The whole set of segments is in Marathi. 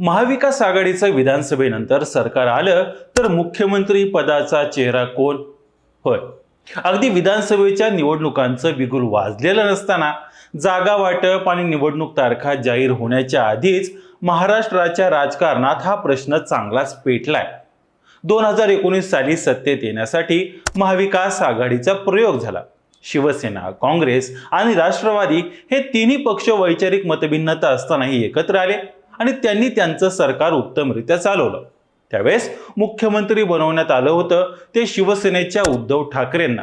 महाविकास आघाडीचं विधानसभेनंतर सरकार आलं तर मुख्यमंत्री पदाचा चेहरा कोण? होय. अगदी विधानसभेच्या निवडणुकांचं बिगुल वाजलेलं नसताना जागा वाटप आणि निवडणूक तारखा जाहीर होण्याच्या आधीच महाराष्ट्राच्या राजकारणात हा प्रश्न चांगलाच पेटलाय. दोन हजार एकोणीस साली सत्तेत येण्यासाठी महाविकास आघाडीचा प्रयोग झाला. शिवसेना काँग्रेस आणि राष्ट्रवादी हे तिन्ही पक्ष वैचारिक मतभिन्नता असतानाही एकत्र आले. आणि त्यांनी त्यांचं सरकार उत्तमरित्या चालवलं. त्यावेळेस मुख्यमंत्री बनवण्यात आलं होतं ते शिवसेनेच्या उद्धव ठाकरेंना.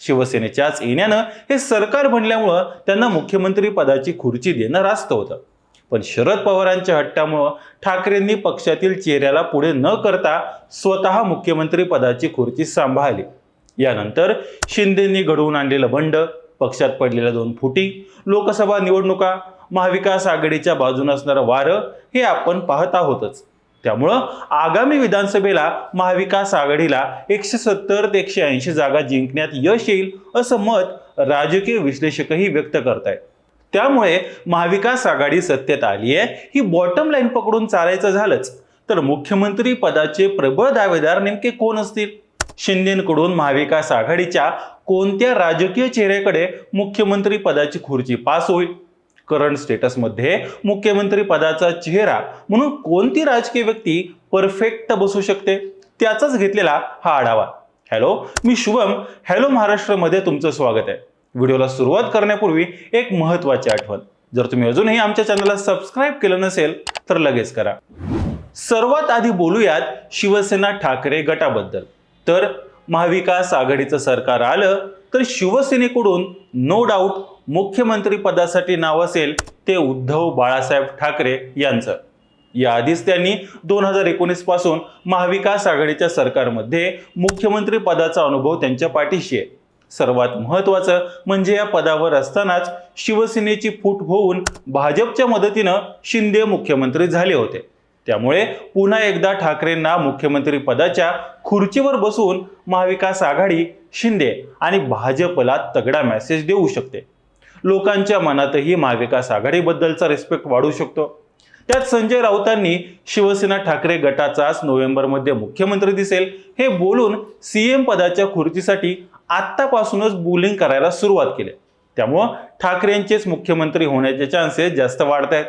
शिवसेनेच्याच येण्यानं हे सरकार बनल्यामुळं त्यांना मुख्यमंत्री पदाची खुर्ची देणं रास्त होतं. पण शरद पवारांच्या हट्टामुळं ठाकरेंनी पक्षातील चेहऱ्याला पुढे न करता स्वतः मुख्यमंत्री पदाची खुर्ची सांभाळली. यानंतर शिंदेंनी घडवून आणलेलं बंड पक्षात पडलेल्या दोन फुटी लोकसभा निवडणुका महाविकास आघाडीच्या बाजूने असणारं वारं हे आपण पाहत आहोतच. त्यामुळं आगामी विधानसभेला महाविकास आघाडीला एकशे सत्तर ते एकशे ऐंशी जागा जिंकण्यात यश येईल असं मत राजकीय विश्लेषकही व्यक्त करतायत. त्यामुळे महाविकास आघाडी सत्तेत आली आहे ही बॉटम लाईन पकडून चालायचं झालंच. तर मुख्यमंत्री पदाचे प्रबळ दावेदार नेमके कोण असतील? शिंदेकडून महाविकास आघाडीच्या कोणत्या राजकीय चेहऱ्याकडे मुख्यमंत्री पदाची खुर्ची पास होईल? करंट स्टेटसमध्ये मुख्यमंत्री पदाचा चेहरा म्हणून कोणती राजकीय व्यक्ती परफेक्ट बसू शकते? त्याचाच घेतलेला हा आढावा. हॅलो मी शुभम. हॅलो महाराष्ट्रमध्ये तुमचं स्वागत आहे. व्हिडिओला सुरुवात करण्यापूर्वी एक महत्त्वाची आठवण. जर तुम्ही अजूनही आमच्या चॅनलला सबस्क्राईब केलं नसेल तर लगेच करा. सर्वात आधी बोलूयात शिवसेना ठाकरे गटाबद्दल. तर महाविकास आघाडीचं सरकार आलं तर शिवसेनेकडून नो डाऊट मुख्यमंत्री पदासाठी नाव असेल ते उद्धव बाळासाहेब ठाकरे यांचं. याआधीच त्यांनी दोन हजार एकोणीसपासून महाविकास आघाडीच्या सरकारमध्ये मुख्यमंत्री पदाचा अनुभव त्यांच्या पाठीशी आहे. सर्वात महत्वाचं म्हणजे या पदावर असतानाच शिवसेनेची फूट होऊन भाजपच्या मदतीनं शिंदे मुख्यमंत्री झाले होते. त्यामुळे पुन्हा एकदा ठाकरेंना मुख्यमंत्री पदाच्या खुर्चीवर बसून महाविकास आघाडी शिंदे आणि भाजपला तगडा मेसेज देऊ शकते. लोकांच्या मनातही महाविकास आघाडीबद्दलचा रिस्पेक्ट वाढू शकतो. त्यात संजय राऊतांनी शिवसेना ठाकरे गटाचाच नोव्हेंबरमध्ये मुख्यमंत्री दिसेल. हे बोलून सीएम पदाच्या खुर्चीसाठी आत्तापासूनच बुलिंग करायला सुरुवात केली. त्यामुळं ठाकरेंचेच मुख्यमंत्री होण्याचे चान्सेस जास्त वाढत आहेत.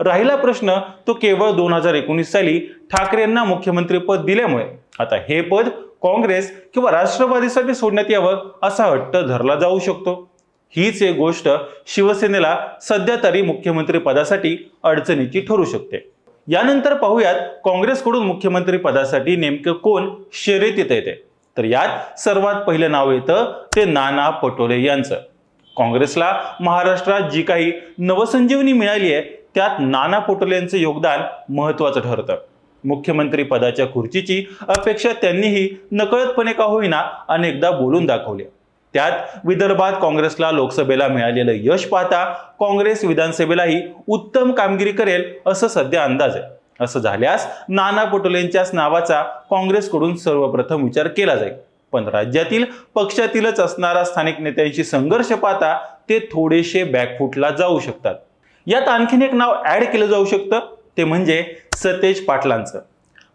राहिला प्रश्न तो केवळ दोन हजार एकोणीस साली ठाकरेंना मुख्यमंत्रीपद दिल्यामुळे. आता हे पद काँग्रेस किंवा राष्ट्रवादीसाठी सोडण्यात यावं असा हट्ट धरला जाऊ शकतो. हीच एक गोष्ट शिवसेनेला सध्या तरी मुख्यमंत्री पदासाठी अडचणीची ठरू शकते. यानंतर पाहूयात काँग्रेसकडून मुख्यमंत्री पदासाठी नेमकं कोण शर्यतीत येते? तर यात सर्वात पहिलं नाव येतं ते नाना पटोले यांचं. काँग्रेसला महाराष्ट्रात जी काही नवसंजीवनी मिळाली आहे त्यात नाना पटोले यांचं योगदान महत्वाचं ठरतं. मुख्यमंत्री पदाच्या खुर्चीची अपेक्षा त्यांनीही नकळतपणे का होईना अनेकदा बोलून दाखवली त्यात विदर्भात काँग्रेसला लोकसभेला मिळालेलं यश पाहता काँग्रेस विधानसभेलाही उत्तम कामगिरी करेल असं सध्या अंदाज आहे. असं झाल्यास नाना पटोलेंच्याच नावाचा काँग्रेसकडून सर्वप्रथम विचार केला जाईल. पण राज्यातील पक्षातीलच असणारा स्थानिक नेत्यांशी संघर्ष पाहता ते थोडेसे बॅकफुटला जाऊ शकतात. यात आणखीन एक नाव ॲड केलं जाऊ शकतं. ते म्हणजे सतेज पाटलांचं.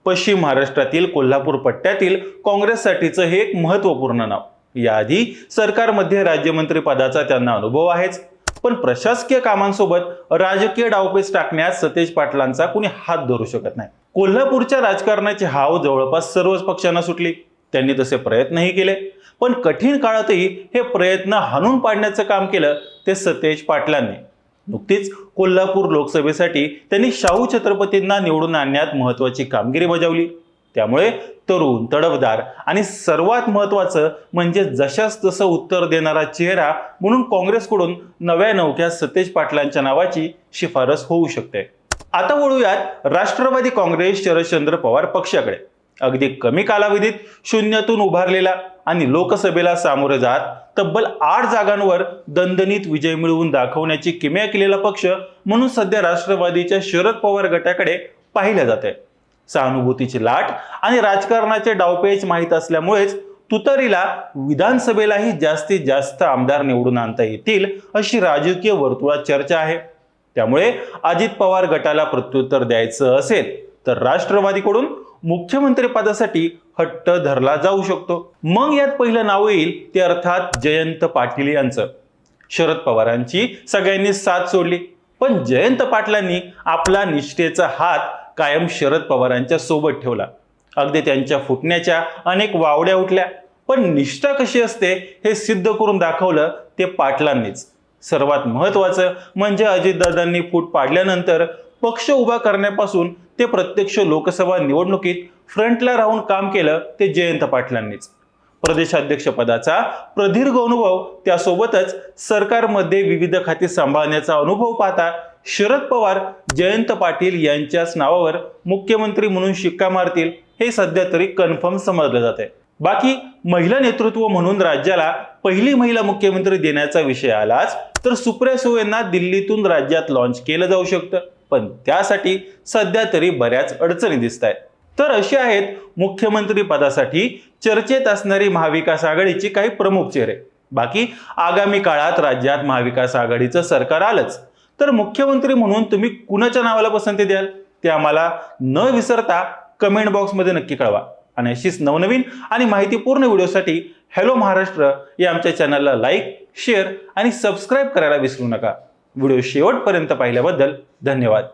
पश्चिम महाराष्ट्रातील कोल्हापूर पट्ट्यातील काँग्रेससाठीचं हे एक महत्त्वपूर्ण नाव. याआधी सरकारमध्ये राज्यमंत्री पदाचा त्यांना अनुभव आहेच. पण प्रशासकीय कामांसोबत राजकीय डावपेच टाकण्यात सतेज पाटलांचा कुणी हात धरू शकत नाही. कोल्हापूरच्या राजकारणाची हाव जवळपास सर्वच पक्षांना सुटली. त्यांनी तसे प्रयत्नही केले. पण कठीण काळातही हे प्रयत्न हाणून पाडण्याचं काम केलं ते सतेज पाटलांनी. नुकतीच कोल्हापूर लोकसभेसाठी त्यांनी शाहू छत्रपतींना निवडून आणण्यात महत्त्वाची कामगिरी बजावली. त्यामुळे तरुण तडफदार आणि सर्वात महत्वाचं म्हणजे जशास तसं उत्तर देणारा चेहरा म्हणून काँग्रेसकडून नव्या नौक्या सतेज पाटलांच्या नावाची शिफारस होऊ शकते. आता वळूयात राष्ट्रवादी काँग्रेस शरदचंद्र पवार पक्षाकडे. अगदी कमी कालावधीत शून्यातून उभारलेला आणि लोकसभेला सामोरे जात तब्बल आठ जागांवर दणदणीत विजय मिळवून दाखवण्याची किमया केलेला पक्ष म्हणून सध्या राष्ट्रवादीच्या शरद पवार गटाकडे पाहिलं जाते सहानुभूतीची लाट आणि राजकारणाचे डावपेच माहीत असल्यामुळेच तुतारीला विधानसभेलाही जास्तीत जास्त आमदार निवडून आणता येतील अशी राजकीय वर्तुळात चर्चा आहे. त्यामुळे अजित पवार गटाला प्रत्युत्तर द्यायचं असेल तर राष्ट्रवादीकडून मुख्यमंत्री पदासाठी हट्ट धरला जाऊ शकतो. मग यात पहिलं नाव येईल ते अर्थात जयंत पाटील यांचं. शरद पवारांची सगळ्यांनी साथ सोडली पण जयंत पाटलांनी आपला निष्ठेचा हात कायम शरद पवारांच्या सोबत ठेवला. अगदी त्यांच्या फुटण्याच्या अनेक वावड्या उठल्या. पण निष्ठा कशी असते हे सिद्ध करून दाखवलं ते पाटलांनीच. सर्वात महत्वाचं म्हणजे अजितदादांनी फूट पाडल्यानंतर पक्ष उभा करण्यापासून ते प्रत्यक्ष लोकसभा निवडणुकीत फ्रंटला राहून काम केलं ते जयंत पाटलांनीच. प्रदेशाध्यक्षपदाचा प्रदीर्घ अनुभव त्यासोबतच सरकारमध्ये विविध खाती सांभाळण्याचा अनुभव पाहता शरद पवार जयंत पाटील यांच्याच नावावर मुख्यमंत्री म्हणून शिक्का मारतील हे सध्या तरी कन्फर्म समजलं जात आहे बाकी महिला नेतृत्व म्हणून राज्याला पहिली महिला मुख्यमंत्री देण्याचा विषय आलाच तर सुप्रिया सुळे यांना दिल्लीतून राज्यात लॉन्च केलं जाऊ शकतं. पण त्यासाठी सध्या तरी बऱ्याच अडचणी दिसत आहेत तर अशी आहेत मुख्यमंत्री पदासाठी चर्चेत असणारी महाविकास आघाडीची काही प्रमुख चेहरे. बाकी आगामी काळात राज्यात महाविकास आघाडीचं सरकार आलंच. तर मुख्यमंत्री म्हणून तुम्ही कुणाच्या नावाला पसंती द्याल ते आम्हाला न विसरता कमेंट बॉक्समध्ये नक्की कळवा. आणि अशीच नवनवीन आणि माहितीपूर्ण व्हिडिओसाठी हॅलो महाराष्ट्र या आमच्या चॅनलला लाईक शेअर आणि सबस्क्राईब करायला विसरू नका. व्हिडिओ शेवटपर्यंत पाहिल्याबद्दल धन्यवाद.